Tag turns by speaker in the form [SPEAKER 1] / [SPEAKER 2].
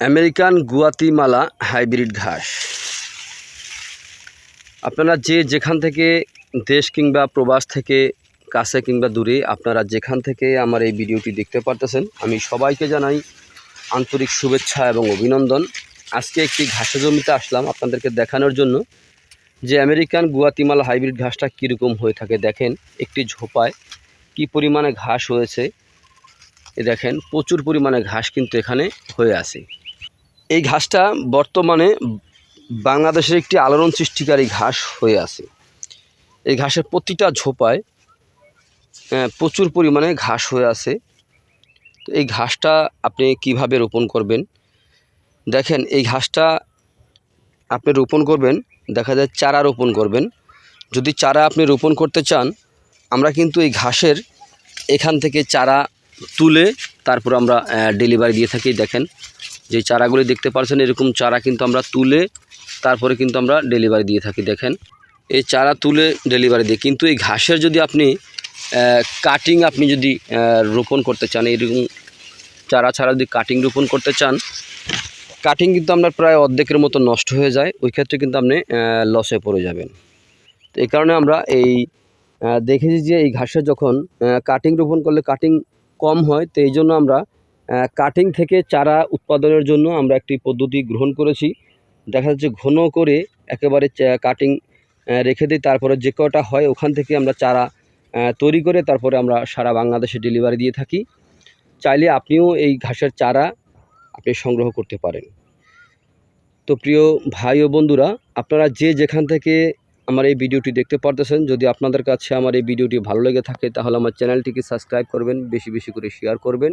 [SPEAKER 1] American Guatemala hybrid ঘাস। আপনারা যে যেখান থেকে দেশ কিংবা প্রবাস থেকে কাছে কিংবা দূরে আপনারা যেখান থেকে আমার এই ভিডিওটি দেখতে পারতেছেন, আমি সবাইকে জানাই আন্তরিক শুভেচ্ছা এবং অভিনন্দন। আজকে একটি ঘাসের জমিতে আসলাম আপনাদেরকে দেখানোর জন্য যে আমেরিকান গুয়াতিমালা হাইব্রিড ঘাসটা কীরকম হয়ে থাকে। দেখেন, একটি ঝোপায় কি পরিমাণে ঘাস হয়েছে। দেখেন, প্রচুর পরিমাণে ঘাস কিন্তু এখানে হয়ে আছে। এই ঘাসটা বর্তমানে বাংলাদেশের একটি আলোড়ন সৃষ্টিকারী ঘাস হয়ে আছে। এই ঘাসের প্রতিটা ঝোপায় প্রচুর পরিমাণে ঘাস হয়ে আছে। তো এই ঘাসটা আপনি কীভাবে রোপণ করবেন? দেখেন, এই ঘাসটা আপনি রোপণ করবেন, দেখা যায় চারা রোপণ করবেন। যদি চারা আপনি রোপণ করতে চান, আমরা কিন্তু এই ঘাসের এখান থেকে চারা তুলে তারপর আমরা ডেলিভারি দিয়ে থাকি। দেখেন যে চারাগুলি দেখতে পাচ্ছেন এরকম চারা কিন্তু আমরা তুলে তারপরে কিন্তু আমরা ডেলিভারি দিয়ে থাকি, দেখেন। এই চারা তুলে ডেলিভারি দিই কিন্তু এই ঘাসের যদি আপনি কাটিং আপনি যদি রোপণ করতে চান, এরকম চারা ছাড়া যদি কাটিং রোপণ করতে চান কাটিং কিন্তু আপনার প্রায় অর্ধেকের মতো নষ্ট হয়ে যায়, ওই ক্ষেত্রে কিন্তু আপনি লসে পড়ে যাবেন। তো এই কারণে আমরা এই দেখেছি যে এই ঘাসের যখন কাটিং রোপণ করলে কাটিং কম হয়, তো এই জন্য আমরা কাটিং থেকে চারা উৎপাদনের জন্য আমরা একটি পদ্ধতি গ্রহণ করেছি। দেখা যাচ্ছে ঘন করে একেবারে কাটিং রেখে দিই তারপরে যে কটা হয় ওখান থেকে আমরা চারা তৈরি করে তারপরে আমরা সারা বাংলাদেশে ডেলিভারি দিয়ে থাকি। চাইলে আপনিও এই ঘাসের চারা আপনি সংগ্রহ করতে পারেন। তো প্রিয় ভাই ও বন্ধুরা, আপনারা যে যেখান থেকে আমার এই ভিডিওটি দেখতে পারতেছেন, যদি আপনাদের কাছে আমার এই ভিডিওটি ভালো লেগে থাকে, তাহলে আমার চ্যানেলটিকে সাবস্ক্রাইব করবেন, বেশি বেশি করে শেয়ার করবেন।